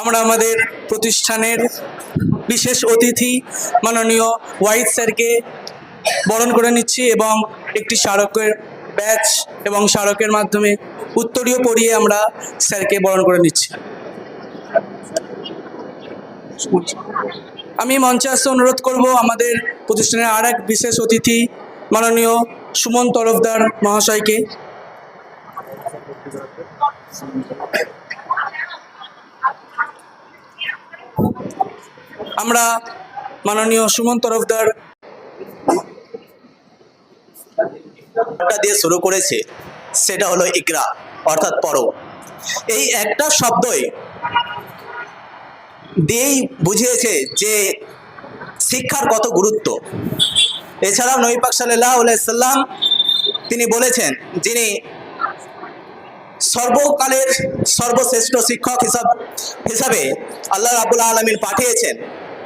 আমরা আমাদের প্রতিষ্ঠানের বিশেষ অতিথি মাননীয় ওয়াইদ স্যারকে বরণ করে নিচ্ছি এবং একটি স্মারকের ব্যাচ এবং স্মারকের মাধ্যমে উত্তরীয় পড়িয়ে আমরা স্যারকে বরণ করে নিচ্ছি। আমি মঞ্চে আসতে অনুরোধ করব আমাদের প্রতিষ্ঠানের আর এক বিশেষ অতিথি মাননীয় সুমন তরফদার মহাশয়কে। আমরা মাননীয় সুমন তরফদার দিয়ে শুরু করেছে, সেটা হলো ইকরা, অর্থাৎ পড়ো এই একটা শব্দই দিয়েই বুঝিয়েছে যে শিক্ষার কত গুরুত্ব। এছাড়াও নবী পাক সাল্লাহ সাল্লাম তিনি বলেছেন, যিনি সর্বকালের সর্বশ্রেষ্ঠ শিক্ষক হিসাব হিসাবে আল্লাহ রাবুল আলমিন পাঠিয়েছেন।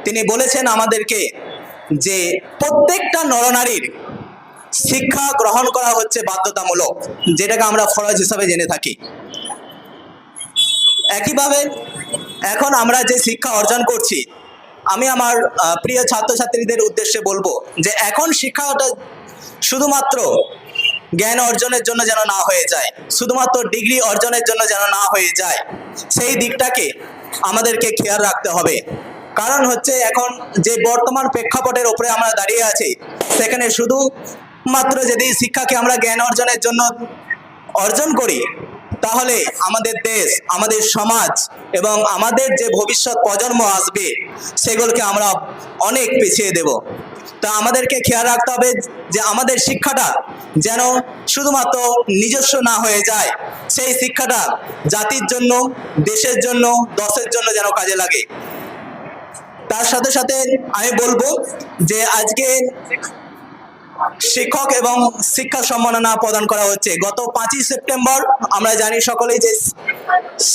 তিনি বলেছেন আমাদেরকে যে প্রত্যেকটা নরনারীর শিক্ষা গ্রহণ করা হচ্ছে বাধ্যতামূলক, যেটাকে আমরা ফরজ হিসাবে জেনে থাকি। একইভাবে এখন আমরা যে শিক্ষা অর্জন করছি, আমি আমার প্রিয় ছাত্রছাত্রীদের উদ্দেশ্যে বলব যে এখন শিক্ষাটা শুধুমাত্র জ্ঞান অর্জনের জন্য যেন না হয়ে যায়, শুধুমাত্র ডিগ্রি অর্জনের জন্য যেন না হয়ে যায়, সেই দিকটাকে আমাদেরকে খেয়াল রাখতে হবে। কারণ হচ্ছে এখন যে বর্তমান প্রেক্ষাপটের ওপরে আমরা দাঁড়িয়ে আছি, সেখানে শুধু মাত্র যদি শিক্ষাকে আমরা জ্ঞান অর্জনের জন্য অর্জন করি, তাহলে আমাদের দেশ, আমাদের সমাজ এবং আমাদের যে ভবিষ্যৎ প্রজন্ম আসবে, সেগুলোকে আমরা অনেক পিছিয়ে দেব। তা আমাদেরকে খেয়াল রাখতে হবে যে আমাদের শিক্ষাটা যেন শুধুমাত্র নিজস্ব না হয়ে যায়। সেই শিক্ষাটা জাতির জন্য, দেশের জন্য, দশের জন্য যেন কাজে লাগে। তার সাথে সাথে আমি বলব যে আজকে শিক্ষক এবং শিক্ষা সম্মাননা প্রদান করা হচ্ছে। গত পাঁচই সেপ্টেম্বর আমরা জানি সকলেই যে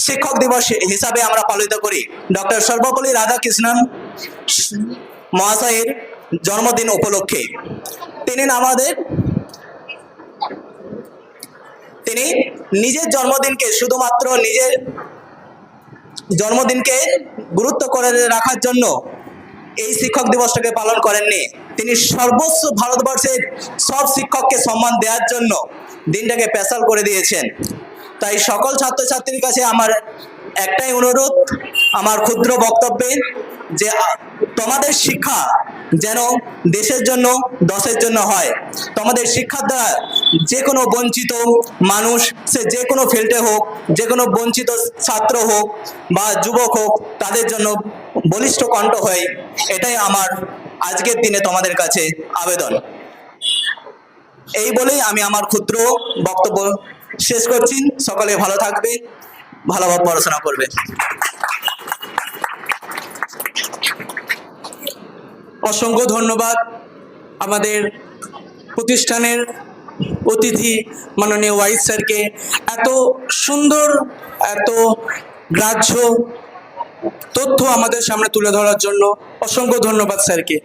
শিক্ষক দিবস হিসাবে আমরা পালিত করি। ডক্টর সর্বপল্লী রাধাকৃষ্ণন মহাশয়ের জন্মদিন উপলক্ষে। তিনি আমাদের তিনি নিজের জন্মদিনকে শুধুমাত্র নিজের জন্মদিনকে গুরুত্ব করে রাখার জন্য এই শিক্ষক দিবসটাকে পালন করেননি। তিনি সর্বস্ব ভারতবর্ষের সব শিক্ষককে সম্মান দেওয়ার জন্য দিনটাকে স্পেশাল করে দিয়েছেন। তাই সকল ছাত্রছাত্রীর কাছে আমার একটাই অনুরোধ, আমার ক্ষুদ্র বক্তব্যে যে তোমাদের শিক্ষা যেন দেশের জন্য, দশের জন্য হয়। তোমাদের শিক্ষার দ্বারা যে কোনো বঞ্চিত মানুষ, সে যে কোনো ফিল্ডে হোক যে কোনো বঞ্চিত ছাত্র হোক বা যুবক হোক, তাদের জন্য বলিষ্ঠ কণ্ঠ হয় এটাই আমার আজকের দিনে তোমাদের কাছে আবেদন। এই বলেই আমি আমার ক্ষুদ্র বক্তব্য শেষ করছি। সকলে ভালো থাকবে ভালোভাবে পড়াশোনা করবে। অসংখ্য ধন্যবাদ আমাদের প্রতিষ্ঠানের অতিথি মাননীয় ওয়াইস স্যারকে এত সুন্দর, এত গ্রাহ্য তথ্য আমাদের সামনে তুলে ধরার জন্য অসংখ্য ধন্যবাদ স্যারকে